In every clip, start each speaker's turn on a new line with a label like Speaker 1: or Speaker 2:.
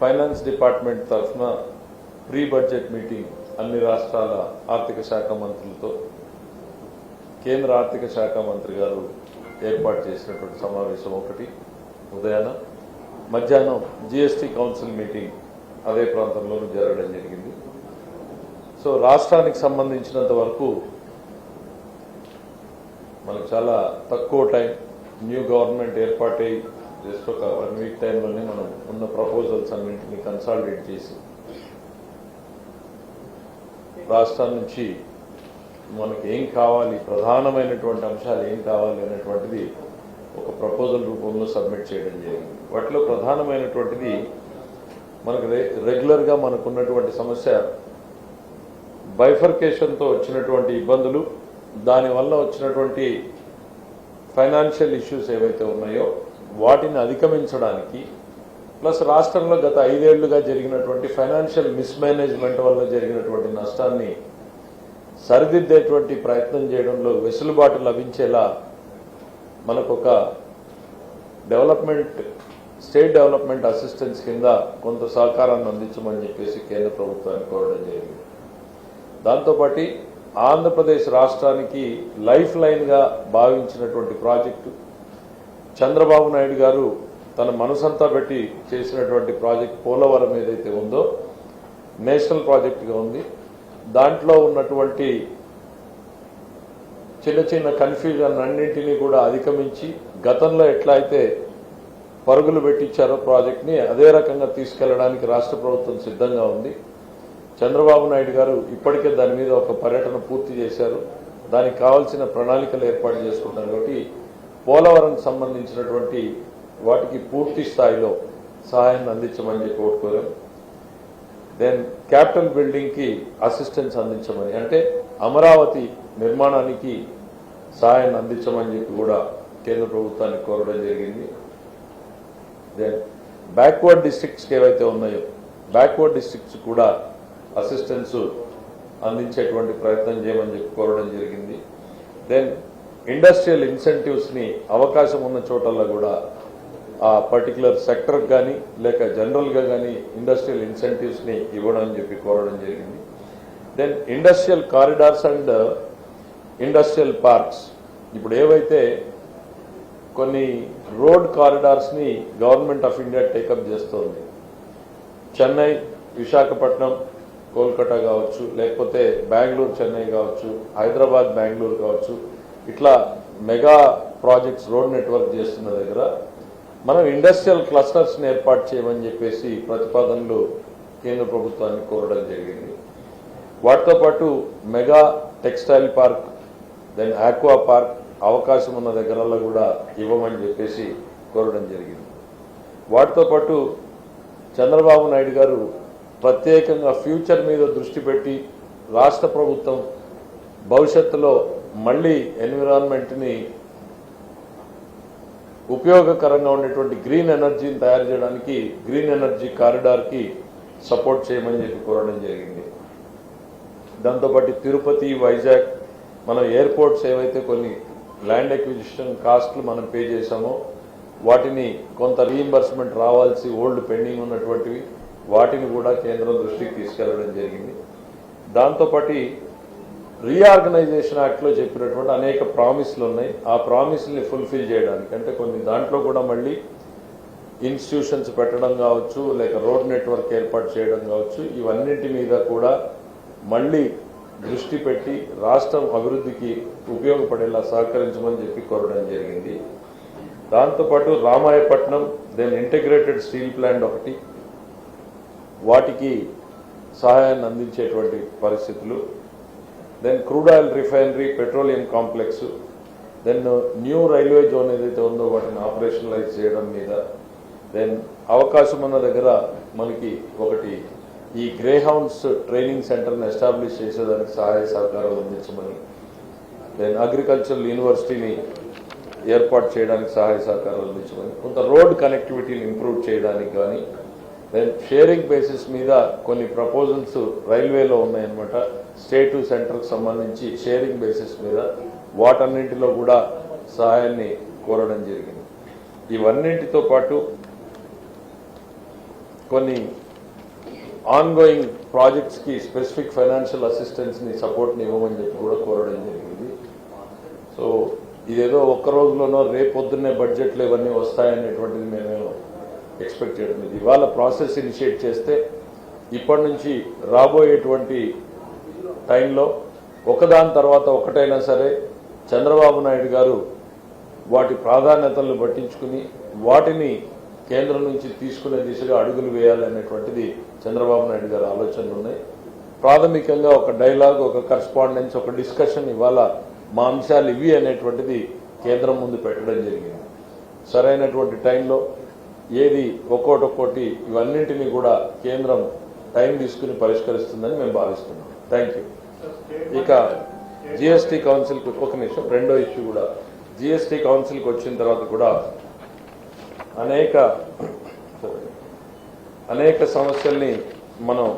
Speaker 1: Finance department తరఫున pre budget meeting అన్ని రాష్ట్రాల ఆర్థిక శాఖ మంత్రులతో కేంద్ర ఆర్థిక శాఖ మంత్రి గారు ఏర్పాటు చేసినటువంటి సమావేశం ఒకటి ఉదయాన. మధ్యాహ్నం జీఎస్టీ కౌన్సిల్ మీటింగ్ అదే ప్రాంతంలోనూ జరగడం జరిగింది. సో రాష్ట్రానికి సంబంధించినంత వరకు మనకు చాలా తక్కువ టైం న్యూ గవర్నమెంట్ ఏర్పాటై జస్ట్ ఒక వన్ వీక్ టైంలోనే మనం ఉన్న ప్రపోజల్స్ అన్నింటినీ కన్సాలిడేట్ చేసి రాష్ట్రం నుంచి మనకి ఏం కావాలి ప్రధానమైనటువంటి అంశాలు ఏం కావాలి అనేటువంటిది ఒక ప్రపోజల్ రూపంలో సబ్మిట్ చేయడం జరిగింది. వాటిలో ప్రధానమైనటువంటిది మనకు రె- రెగ్యులర్గా మనకున్నటువంటి సమస్య బైఫర్కేషన్తో వచ్చినటువంటి ఇబ్బందులు దానివల్ల వచ్చినటువంటి ఫైనాన్షియల్ ఇష్యూస్ ఏవైతే ఉన్నాయో వాటిని అధిగమించడానికి ప్లస్ రాష్ట్రంలో గత ఐదేళ్ళుగా జరిగినటువంటి ఫైనాన్షియల్ మిస్మేనేజ్మెంట్ వల్ల జరిగినటువంటి నష్టాన్ని సరిదిద్దేటువంటి ప్రయత్నం చేయడంలో వెసులుబాటు లభించేలా మనకొక డెవలప్మెంట్ స్టేట్ డెవలప్మెంట్ అసిస్టెన్స్ కింద కొంత సహకారాన్ని అందించమని చెప్పేసి కేంద్ర ప్రభుత్వాన్ని కోరడం జరిగింది. దాంతోపాటు ఆంధ్రప్రదేశ్ రాష్ట్రానికి లైఫ్ లైన్గా భావించినటువంటి ప్రాజెక్టు చంద్రబాబు నాయుడు గారు తన మనసంతా పెట్టి చేసినటువంటి ప్రాజెక్ట్ పోలవరం ఏదైతే ఉందో నేషనల్ ప్రాజెక్టుగా ఉంది. దాంట్లో ఉన్నటువంటి చిన్న చిన్న కన్ఫ్యూజన్ అన్నింటినీ కూడా అధిగమించి గతంలో ఎట్లా అయితే పరుగులు పెట్టించారో ప్రాజెక్ట్ని అదే రకంగా తీసుకెళ్ళడానికి రాష్ట్ర ప్రభుత్వం సిద్ధంగా ఉంది. చంద్రబాబు నాయుడు గారు ఇప్పటికే దాని మీద ఒక పర్యటన పూర్తి చేశారు. దానికి కావాల్సిన ప్రణాళికలు ఏర్పాటు చేసుకుంటారు కాబట్టి పోలవరం సంబంధించినటువంటి వాటికి పూర్తి స్థాయిలో సహాయాన్ని అందించమని చెప్పి కోరుకోలేం. దెన్ క్యాపిటల్ బిల్డింగ్కి అసిస్టెన్స్ అందించమని అంటే అమరావతి నిర్మాణానికి సహాయాన్ని అందించమని చెప్పి కూడా కేంద్ర ప్రభుత్వాన్ని కోరడం జరిగింది. దెన్ బ్యాక్వర్డ్ డిస్ట్రిక్ట్స్కి ఏవైతే ఉన్నాయో బ్యాక్వర్డ్ డిస్ట్రిక్ట్స్ కూడా అసిస్టెన్స్ అందించేటువంటి ప్రయత్నం చేయమని చెప్పి కోరడం జరిగింది. దెన్ ఇండస్ట్రియల్ ఇన్సెంటివ్స్ని అవకాశం ఉన్న చోటల్లో కూడా ఆ పర్టికులర్ సెక్టర్ కానీ లేక జనరల్గా కానీ ఇండస్ట్రియల్ ఇన్సెంటివ్స్ని ఇవ్వడం అని చెప్పి కోరడం జరిగింది. Then industrial corridors and industrial parks ఇప్పుడు ఏవైతే కొన్ని road కారిడార్స్ని government of India take up చేస్తోంది. చెన్నై విశాఖపట్నం కోల్కతా కావచ్చు లేకపోతే బెంగళూరు చెన్నై కావచ్చు హైదరాబాద్ బెంగళూరు కావచ్చు ఇట్లా మెగా ప్రాజెక్ట్స్ రోడ్ నెట్వర్క్ చేస్తున్న దగ్గర మనం ఇండస్ట్రియల్ క్లస్టర్స్ని ఏర్పాటు చేయమని చెప్పేసి ప్రతిపాదనలు కేంద్ర ప్రభుత్వాన్ని కోరడం జరిగింది. వాటితో పాటు mega textile park then aqua park అవకాశం ఉన్న దగ్గరల్లో కూడా ఇవ్వమని చెప్పేసి కోరడం జరిగింది. వాటితో పాటు చంద్రబాబు నాయుడు గారు ప్రత్యేకంగా ఫ్యూచర్ మీద దృష్టి పెట్టి రాష్ట్ర ప్రభుత్వం భవిష్యత్తులో మళ్ళీ ఎన్విరాన్మెంట్ని ఉపయోగకరంగా ఉండేటువంటి గ్రీన్ ఎనర్జీని తయారు చేయడానికి గ్రీన్ ఎనర్జీ కారిడార్కి సపోర్ట్ చేయమని చెప్పి కోరడం జరిగింది. దాంతోపాటు తిరుపతి వైజాగ్ మనం ఎయిర్పోర్ట్స్ ఏవైతే కొన్ని ల్యాండ్ ఎక్విజిషన్ కాస్ట్లు మనం పే చేశామో వాటిని కొంత రీఇంబర్స్మెంట్ రావాల్సి ఓల్డ్ పెండింగ్ ఉన్నటువంటివి వాటిని కూడా కేంద్రం దృష్టికి తీసుకెళ్ళడం జరిగింది. దాంతోపాటు రీఆర్గనైజేషన్ యాక్ట్లో చెప్పినటువంటి అనేక ప్రామిస్లు ఉన్నాయి. ఆ ప్రామిస్ని ఫుల్ఫిల్ చేయడానికి అంటే కొన్ని దాంట్లో కూడా మళ్ళీ ఇన్స్టిట్యూషన్స్ పెట్టడం కావచ్చు లేక రోడ్ నెట్వర్క్ ఏర్పాటు చేయడం కావచ్చు ఇవన్నింటి మీద కూడా మళ్ళీ దృష్టి పెట్టి రాష్ట్రం అభివృద్ధికి ఉపయోగపడేలా సహకరించమని చెప్పి కోరడం జరిగింది. దాంతోపాటు Ramayapatnam then integrated steel plant ఒకటి వాటికి సహాయాన్ని అందించేటువంటి పరిస్థితులు. Then crude oil refinery petroleum complex then new railway zone ఏదైతే ఉందో వాటిని ఆపరేషనలైజ్ చేయడం మీద దెన్ అవకాశం ఉన్న దగ్గర మనకి ఒకటి ఈ గ్రే హౌన్స్ ట్రైనింగ్ సెంటర్ని ఎస్టాబ్లిష్ చేసేదానికి సహాయ సహకారాలు అందించమని దెన్ అగ్రికల్చరల్ యూనివర్సిటీని ఏర్పాటు చేయడానికి సహాయ సహకారాలు అందించమని కొంత రోడ్ కనెక్టివిటీని ఇంప్రూవ్ చేయడానికి కానీ దెన్ షేరింగ్ బేసిస్ మీద కొన్ని ప్రపోజల్స్ రైల్వేలో ఉన్నాయన్నమాట. స్టేట్ సెంటర్కు సెంటర్కి సంబంధించి షేరింగ్ బేసిస్ మీద వాటన్నింటిలో కూడా సహాయాన్ని కోరడం జరిగింది. ఇవన్నింటితో పాటు కొన్ని ఆన్గోయింగ్ ప్రాజెక్ట్స్కి స్పెసిఫిక్ ఫైనాన్షియల్ అసిస్టెన్స్ని సపోర్ట్ని ఇవ్వమని చెప్పి కూడా కోరడం జరిగింది. సో ఇదేదో ఒక్క రోజులోనో రేపొద్దున్నే బడ్జెట్లు ఇవన్నీ వస్తాయనేటువంటిది మేము ఎక్స్పెక్ట్ చేయడం లేదు. ఇవాళ ప్రాసెస్ ఇనిషియేట్ చేస్తే ఇప్పటి నుంచి రాబోయేటువంటి టైంలో ఒకదాని తర్వాత ఒకటైనా సరే చంద్రబాబు నాయుడు గారు వాటి ప్రాధాన్యతలను పట్టించుకుని వాటిని కేంద్రం నుంచి తీసుకునే దిశగా అడుగులు వేయాలనేటువంటిది చంద్రబాబు నాయుడు గారి ఆలోచనలు ఉన్నాయి. ప్రాథమికంగా ఒక డైలాగ్ ఒక కరస్పాండెన్స్ ఒక డిస్కషన్ ఇవాళ మా అంశాలు ఇవి అనేటువంటిది కేంద్రం ముందు పెట్టడం జరిగింది. సరైనటువంటి టైంలో ఏది ఒక్కోటి ఒక్కోటి ఇవన్నింటినీ కూడా కేంద్రం టైం తీసుకుని పరిష్కరిస్తుందని మేము భావిస్తున్నాం. Thank you. ఇక జిఎస్టీ కౌన్సిల్కి ఒక నిమిషం రెండో ఇష్యూ కూడా. జిఎస్టీ కౌన్సిల్కి వచ్చిన తర్వాత కూడా అనేక అనేక సమస్యల్ని మనం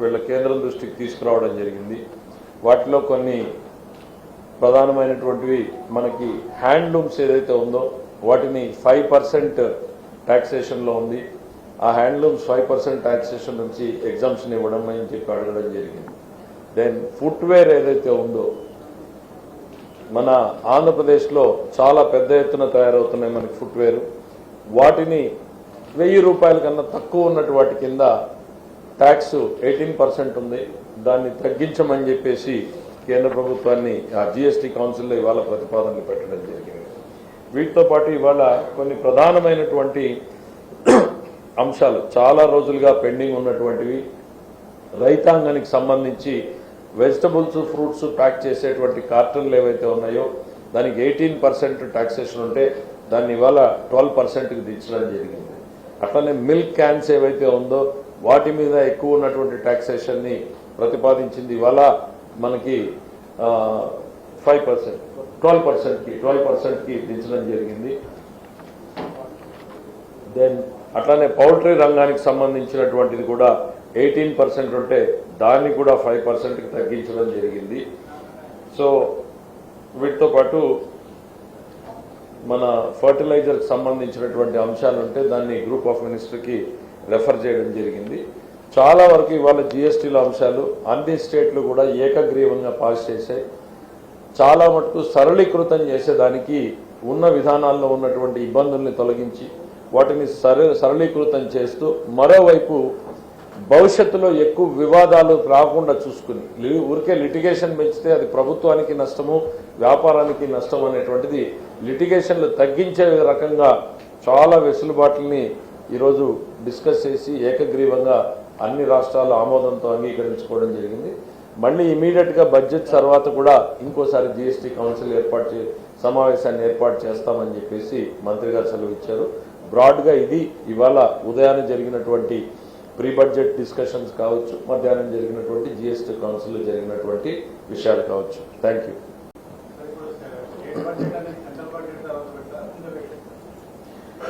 Speaker 1: వీళ్ళ కేంద్రం దృష్టికి తీసుకురావడం జరిగింది. వాటిలో కొన్ని ప్రధానమైనటువంటివి మనకి హ్యాండ్లూమ్స్ ఏదైతే ఉందో వాటిని ఫైవ్ పర్సెంట్ ట్యాక్సేషన్లో ఉంది. ఆ హ్యాండ్లూమ్స్ ఫైవ్ పర్సెంట్ ట్యాక్సేషన్ నుంచి ఎగ్జామ్షన్ ఇవ్వడం అని చెప్పి అడగడం జరిగింది. దెన్ ఫుట్వేర్ ఏదైతే ఉందో మన ఆంధ్రప్రదేశ్లో చాలా పెద్ద ఎత్తున తయారవుతున్నాయి మనకి ఫుట్వేర్ వాటిని వెయ్యి రూపాయల కన్నా తక్కువ ఉన్నటి వాటి కింద ట్యాక్స్ ఎయిటీన్ పర్సెంట్ ఉంది. దాన్ని తగ్గించమని చెప్పేసి కేంద్ర ప్రభుత్వాన్ని ఆ జిఎస్టీ కౌన్సిల్లో ఇవాళ ప్రతిపాదనలు పెట్టడం జరిగింది. వీటితో పాటు ఇవాళ కొన్ని ప్రధానమైనటువంటి అంశాలు. చాలా రోజులుగా పెండింగ్ ఉన్నటువంటివి. రైతాంగానికి సంబంధించి వెజిటబుల్స్ ఫ్రూట్స్ ప్యాక్ చేసేటువంటి కార్టన్లు ఏవైతే ఉన్నాయో దానికి ఎయిటీన్ పర్సెంట్ ట్యాక్సేషన్ ఉంటే దాన్ని ఇవాళ ట్వెల్వ్ పర్సెంట్కి దించడం జరిగింది. అట్లనే మిల్క్ క్యాన్స్ ఏవైతే ఉందో వాటి మీద ఎక్కువ ఉన్నటువంటి ట్యాక్సేషన్ని ప్రతిపాదించింది ఇవాళ మనకి ఫైవ్ పర్సెంట్. ట్వెల్వ్ పర్సెంట్కి ట్వెల్వ్ పర్సెంట్కి దించడం జరిగింది. దెన్ అట్లానే పౌల్ట్రీ రంగానికి సంబంధించినటువంటిది కూడా ఎయిటీన్ పర్సెంట్ ఉంటే దాన్ని కూడా ఫైవ్ పర్సెంట్కి తగ్గించడం జరిగింది. సో వీటితో పాటు మన ఫర్టిలైజర్కి సంబంధించినటువంటి అంశాలు ఉంటే దాన్ని గ్రూప్ ఆఫ్ మినిస్టర్కి రెఫర్ చేయడం జరిగింది. చాలా వరకు ఇవాళ జిఎస్టీల అంశాలు అన్ని స్టేట్లు కూడా ఏకగ్రీవంగా పాస్ చేశాయి. చాలా మటుకు సరళీకృతం చేసేదానికి ఉన్న విధానాల్లో ఉన్నటువంటి ఇబ్బందుల్ని తొలగించి వాటిని సర సరళీకృతం చేస్తూ మరోవైపు భవిష్యత్తులో ఎక్కువ వివాదాలు రాకుండా చూసుకుని ఊరికే లిటిగేషన్ పెంచితే అది ప్రభుత్వానికి నష్టము వ్యాపారానికి నష్టం అనేటువంటిది లిటిగేషన్లు తగ్గించే రకంగా చాలా వెసులుబాట్లని ఈరోజు డిస్కస్ చేసి ఏకగ్రీవంగా అన్ని రాష్ట్రాలు ఆమోదంతో అంగీకరించుకోవడం జరిగింది. మళ్ళీ ఇమీడియట్గా బడ్జెట్ తర్వాత కూడా ఇంకోసారి జిఎస్టీ కౌన్సిల్ ఏర్పాటు చే సమావేశాన్ని ఏర్పాటు చేస్తామని చెప్పేసి మంత్రి గారు సెలవు ఇచ్చారు. బ్రాడ్గా ఇది ఇవాళ ఉదయాన్నే జరిగినటువంటి ప్రీ బడ్జెట్ డిస్కషన్స్ కావచ్చు మధ్యాహ్నం జరిగినటువంటి జిఎస్టీ కౌన్సిల్ జరిగినటువంటి విషయాలు కావచ్చు. థ్యాంక్ యూ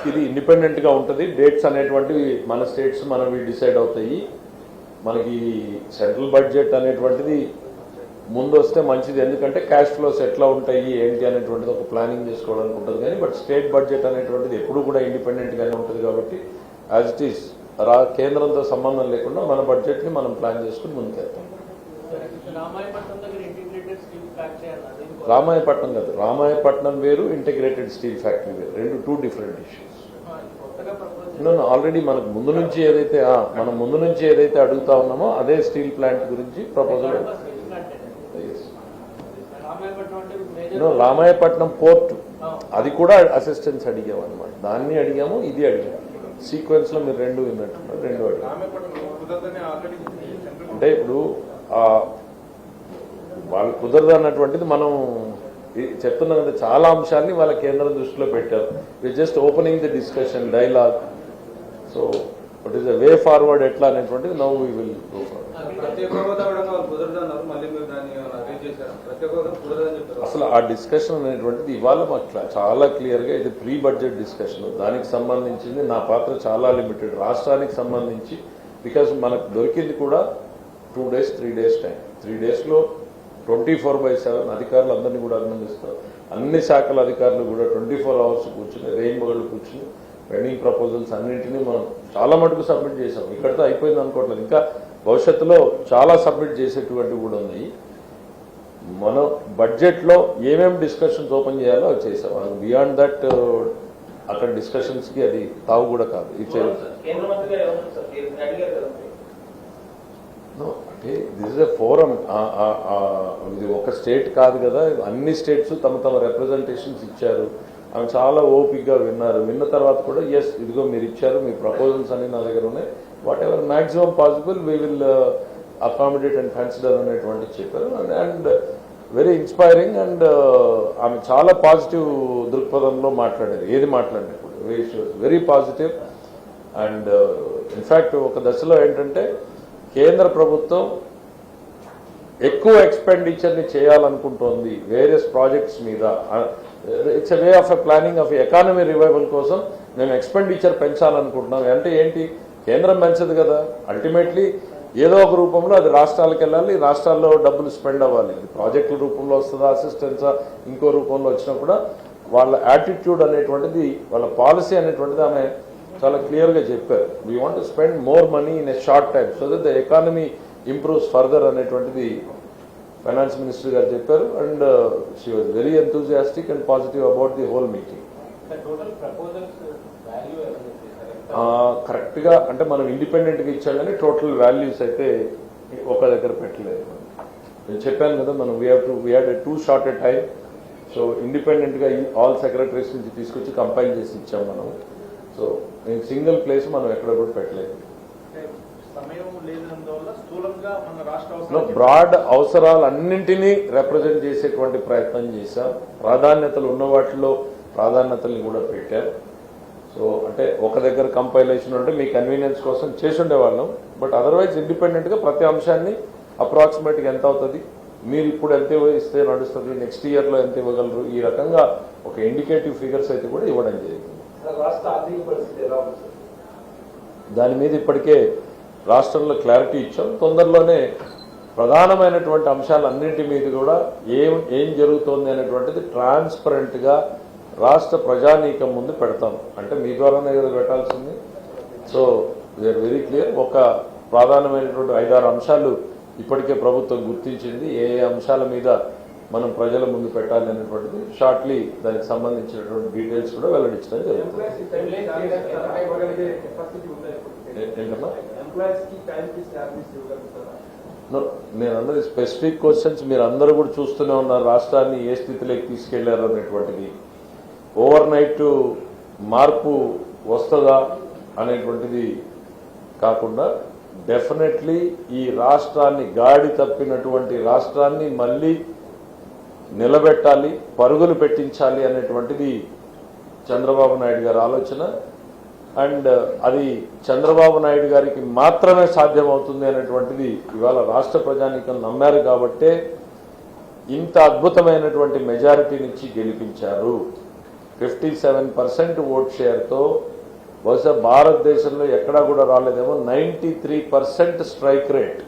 Speaker 1: ఇది ఇండిపెండెంట్గా ఉంటుంది. డేట్స్ అనేటువంటివి మన స్టేట్స్ మనవి డిసైడ్ అవుతాయి. మనకి సెంట్రల్ బడ్జెట్ అనేటువంటిది ముందు వస్తే మంచిది. ఎందుకంటే క్యాష్ ఫ్లోస్ ఎట్లా ఉంటాయి ఏంటి అనేటువంటిది ఒక ప్లానింగ్ చేసుకోవడానికి ఉంటుంది కానీ బట్ స్టేట్ బడ్జెట్ అనేటువంటిది ఎప్పుడు కూడా ఇండిపెండెంట్ గానే ఉంటుంది కాబట్టి యాజ్ ఇట్ ఈస్ రా కేంద్రంతో సంబంధం లేకుండా మన బడ్జెట్ని మనం ప్లాన్ చేసుకుని ముందుకెళ్తాం.
Speaker 2: రామాయపట్నం
Speaker 1: కాదు రామాయపట్నం వేరు ఇంటిగ్రేటెడ్ స్టీల్ ఫ్యాక్టరీ వేరు. రెండు టూ డిఫరెంట్ ఇష్యూస్ ఆల్రెడీ మనకు ముందు నుంచి ఏదైతే మనం ముందు నుంచి ఏదైతే అడుగుతా ఉన్నామో అదే స్టీల్ ప్లాంట్ గురించి ప్రపోజల్
Speaker 2: రామాయపట్నం
Speaker 1: పోర్ట్
Speaker 2: ఆ,
Speaker 1: అది కూడా అసిస్టెన్స్ అడిగాము అనమాట దాన్ని అడిగాము ఇది అడిగాము. సీక్వెన్స్లో మీరు రెండు విన్నట్టున్నారు రెండు అడిగాము. అంటే ఇప్పుడు వాళ్ళు కుదరదు అన్నటువంటిది మనం చెప్తున్నాం కదా చాలా అంశాన్ని వాళ్ళ కేంద్రం దృష్టిలో పెట్టారు. We just opening the discussion dialogue so what is the way forward ఎట్లా అనేటువంటిది నౌ వీ విల్ గో అసలు ఆ డిస్కషన్ అనేటువంటిది ఇవాళ మాకు చాలా క్లియర్గా ఇది ప్రీ బడ్జెట్ డిస్కషన్ దానికి సంబంధించింది నా పాత్ర చాలా లిమిటెడ్ రాష్ట్రానికి సంబంధించి బికాస్ మనకు దొరికింది కూడా two days three days time three డేస్లో ట్వంటీ ఫోర్ బై సెవెన్ అధికారులు అందరినీ కూడా అభినందిస్తారు. అన్ని శాఖల అధికారులు కూడా ట్వంటీ ఫోర్ అవర్స్ కూర్చుని రెయిన్ కూర్చుని పెండింగ్ ప్రపోజల్స్ అన్నింటినీ మనం చాలా మటుకు సబ్మిట్ చేసాం ఇక్కడితో అయిపోయింది అనుకోవట్లేదు. ఇంకా భవిష్యత్తులో చాలా సబ్మిట్ చేసేటువంటివి కూడా ఉన్నాయి. మనం బడ్జెట్లో ఏమేమి డిస్కషన్స్ ఓపెన్ చేయాలో అవి చేసాం బియాండ్ దట్ అక్కడ డిస్కషన్స్కి అది తావు కూడా కాదు. ఇది
Speaker 2: కేంద్ర మంత్రిగా ఎవరు సార్ అడిగారు కదా మరి.
Speaker 1: No, అంటే దిస్ ఇస్ ఎ ఫోరం ఇది ఒక స్టేట్ కాదు కదా. అన్ని స్టేట్స్ తమ తమ రిప్రజెంటేషన్స్ ఇచ్చారు. ఆమె చాలా ఓపిక్గా విన్నారు. విన్న తర్వాత కూడా ఎస్ ఇదిగో మీరు ఇచ్చారు మీ ప్రపోజల్స్ అన్ని నా దగ్గర ఉన్నాయి. Whatever maximum possible we will accommodate and consider అనేటువంటి చెప్పారు. అండ్ వెరీ ఇన్స్పైరింగ్ అండ్ ఆమె చాలా పాజిటివ్ దృక్పథంలో మాట్లాడారు. ఏది మాట్లాడినప్పుడు? వెరీ పాజిటివ్ అండ్ ఇన్ఫ్యాక్ట్ ఒక దశలో ఏంటంటే కేంద్ర ప్రభుత్వం ఎక్కువ ఎక్స్పెండిచర్ని చేయాలనుకుంటోంది వేరియస్ ప్రాజెక్ట్స్ మీద. It's way of a planning of economy revival కోసం మేము ఎక్స్పెండిచర్ పెంచాలనుకుంటున్నాం. అంటే ఏంటి? కేంద్రం పెంచదు కదా. అల్టిమేట్లీ ఏదో ఒక రూపంలో అది రాష్ట్రాలకు వెళ్ళాలి. రాష్ట్రాల్లో డబ్బులు స్పెండ్ అవ్వాలి. అది ప్రాజెక్టుల రూపంలో వస్తుందా? అసిస్టెన్సా ఇంకో రూపంలో వచ్చినా కూడా వాళ్ళ యాటిట్యూడ్ అనేటువంటిది వాళ్ళ పాలసీ అనేటువంటిది ఆమె చాలా క్లియర్గా చెప్పారు. We want to spend more money in a short time so that the economy improves further అనేటువంటిది ఫైనాన్స్ మినిస్టర్ గారు చెప్పారు. And she was very enthusiastic and positive about the whole meeting కరెక్ట్గా అంటే మనం ఇండిపెండెంట్గా ఇచ్చాం కానీ టోటల్ వాల్యూస్ అయితే ఒక దగ్గర పెట్టలేదు. నేను చెప్పాను కదా మనం we have to we had too short a time so ఇండిపెండెంట్గా ఆల్ సెక్రటరీస్ నుంచి తీసుకొచ్చి కంపైల్ చేసి ఇచ్చాం మనం. సో నేను సింగిల్ ప్లేస్ మనం ఎక్కడ కూడా పెట్టలేదు. బ్రాడ్ అవసరాలన్నింటినీ రిప్రజెంట్ చేసేటువంటి ప్రయత్నం చేశాం. ప్రాధాన్యతలు ఉన్న వాటిలో ప్రాధాన్యతల్ని కూడా పెట్టారు సో అంటే ఒక దగ్గర కంపైలేషన్ ఉంటే మీ కన్వీనియన్స్ కోసం చేసి ఉండేవాళ్ళం బట్ అదర్వైజ్ ఇండిపెండెంట్గా ప్రతి అంశాన్ని అప్రాక్సిమేట్గా ఎంత అవుతుంది? మీరు ఇప్పుడు ఎంత ఇస్తే నడుస్తుంది? నెక్స్ట్ ఇయర్లో ఎంత ఇవ్వగలరు? ఈ రకంగా ఒక ఇండికేటివ్ ఫిగర్స్ అయితే కూడా ఇవ్వడం జరిగింది. దాని మీద ఇప్పటికే రాష్ట్రంలో క్లారిటీ ఇచ్చాం. తొందరలోనే ప్రధానమైనటువంటి అంశాలన్నింటి మీద కూడా ఏం ఏం జరుగుతోంది అనేటువంటిది ట్రాన్స్పరెంట్గా రాష్ట్ర ప్రజానీకం ముందు పెడతాం. అంటే మీ ద్వారానే కదా పెట్టాల్సింది. సో వీఆర్ వెరీ క్లియర్ ఒక ప్రధానమైనటువంటి ఐదారు అంశాలు ఇప్పటికే ప్రభుత్వం గుర్తించింది. ఏ ఏ అంశాల మీద మనం ప్రజల ముందు పెట్టాలి అనేటువంటిది. షార్ట్లీ దానికి సంబంధించినటువంటి డీటెయిల్స్ కూడా వెల్లడించడం జరుగుతుంది. అందరి స్పెసిఫిక్ క్వశ్చన్స్ మీరు అందరూ కూడా చూస్తూనే ఉన్నారు. రాష్ట్రాన్ని ఏ స్థితిలోకి తీసుకెళ్ళారు అనేటువంటిది. ఓవర్ నైట్ మార్పు వస్తుందా అనేటువంటిది కాకుండా డెఫినెట్లీ ఈ రాష్ట్రాన్ని గాడి తప్పినటువంటి రాష్ట్రాన్ని మళ్ళీ నిలబెట్టాలి పరుగులు పెట్టించాలి అనేటువంటిది చంద్రబాబు నాయుడు గారి ఆలోచన. అండ్ అది చంద్రబాబు నాయుడు గారికి మాత్రమే సాధ్యమవుతుంది అనేటువంటిది ఇవాళ రాష్ట్ర ప్రజానీకం నమ్మారు కాబట్టే ఇంత అద్భుతమైనటువంటి మెజారిటీనిచ్చి గెలిపించారు. ఫిఫ్టీ సెవెన్ పర్సెంట్ ఓట్ షేర్తో బహుశా భారతదేశంలో ఎక్కడా కూడా రాలేదేమో ninety three percent strike rate.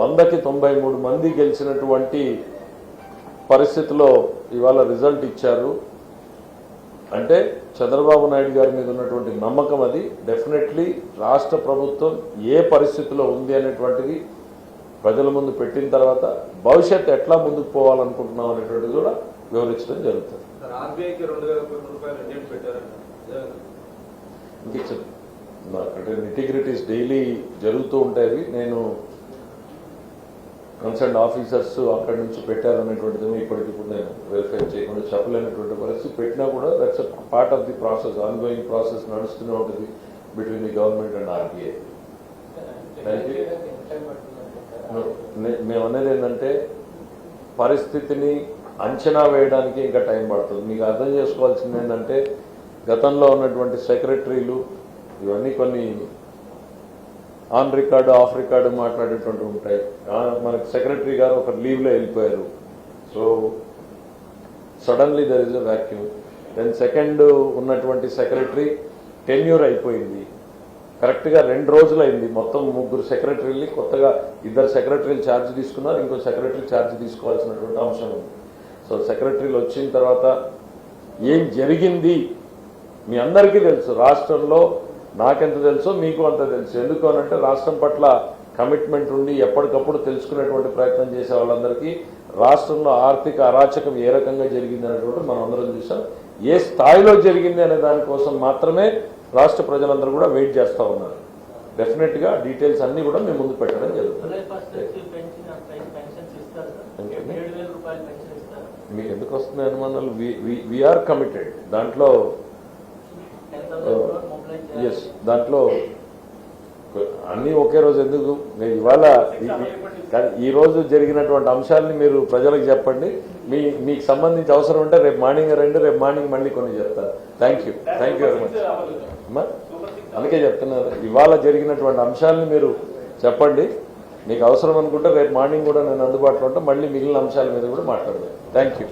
Speaker 1: వందకి తొంభై మూడు మంది గెలిచినటువంటి పరిస్థితిలో ఇవాళ రిజల్ట్ ఇచ్చారు. అంటే చంద్రబాబు నాయుడు గారి మీద ఉన్నటువంటి నమ్మకం అది. డెఫినెట్లీ రాష్ట్ర ప్రభుత్వం ఏ పరిస్థితిలో ఉంది అనేటువంటిది ప్రజల ముందు పెట్టిన తర్వాత భవిష్యత్తు ఎట్లా ముందుకు పోవాలనుకుంటున్నాం అనేటువంటిది కూడా వివరించడం జరుగుతుంది? ఇంక అంటే నిటిగ్రిటీస్ డైలీ జరుగుతూ ఉంటాయి నేను కన్సర్న్ ఆఫీసర్స్ అక్కడి నుంచి పెట్టారనేటువంటిది ఇప్పటికిప్పుడు నేను వెరిఫై చేయకుండా చెప్పలేనటువంటి పరిస్థితి పెట్టినా కూడా that's part of the process ongoing process నడుస్తూనే ఉంటుంది between the government and RBI మేము అనేది ఏంటంటే పరిస్థితిని అంచనా వేయడానికి ఇంకా టైం పడుతుంది. మీకు అర్థం చేసుకోవాల్సింది ఏంటంటే గతంలో ఉన్నటువంటి సెక్రటరీలు ఇవన్నీ కొన్ని ఆన్ రికార్డు ఆఫ్ రికార్డు మాట్లాడేటువంటి ఉంటాయి. మనకు మనకి సెక్రటరీ గారు ఒక లీవ్లో వెళ్ళిపోయారు. So suddenly there is a vacuum then second ఉన్నటువంటి సెక్రటరీ టెన్యూర్ అయిపోయింది. కరెక్ట్గా రెండు రోజులు అయింది మొత్తం ముగ్గురు సెక్రటరీలు కొత్తగా ఇద్దరు సెక్రటరీలు ఛార్జ్ తీసుకున్నారు. ఇంకో సెక్రటరీ ఛార్జ్ తీసుకోవాల్సినటువంటి అంశం ఉంది. సో సెక్రటరీలు వచ్చిన తర్వాత ఏం జరిగింది? మీ అందరికీ తెలుసు. రాష్ట్రంలో నాకెంత తెలుసో మీకు అంత తెలుసు. ఎందుకు అనంటే రాష్ట్రం పట్ల కమిట్మెంట్ ఉండి ఎప్పటికప్పుడు తెలుసుకునేటువంటి ప్రయత్నం చేసే వాళ్ళందరికీ రాష్ట్రంలో ఆర్థిక అరాచకం ఏ రకంగా జరిగింది అనేటువంటి మనం అందరం చూసాం. ఏ స్థాయిలో జరిగింది అనే దానికోసం మాత్రమే రాష్ట్ర ప్రజలందరూ కూడా వెయిట్ చేస్తూ ఉన్నారు. డెఫినెట్గా డీటెయిల్స్ అన్ని కూడా మేము ముందు పెట్టడం జరుగుతుంది. మీకు ఎందుకు వస్తున్నాయి అనుమానాలు? We are committed. దాంట్లో ఎస్ దాంట్లో అన్నీ ఒకే రోజు ఎందుకు? నేను ఇవాళ ఈ- కానీ ఈరోజు రోజు జరిగినటువంటి అంశాలని మీరు ప్రజలకు చెప్పండి. మీ మీకు సంబంధించి అవసరం ఉంటే రేపు మార్నింగ్ రండి రేపు మార్నింగ్ మళ్ళీ కొన్ని చెప్తాను. Thank you thank you very much అందుకే చెప్తున్నారు. ఇవాళ జరిగినటువంటి అంశాలని మీరు చెప్పండి. మీకు అవసరం అనుకుంటే రేపు మార్నింగ్ కూడా నేను అందుబాటులో ఉంటా మళ్ళీ మిగిలిన అంశాల మీద కూడా మాట్లాడదాం. Thank you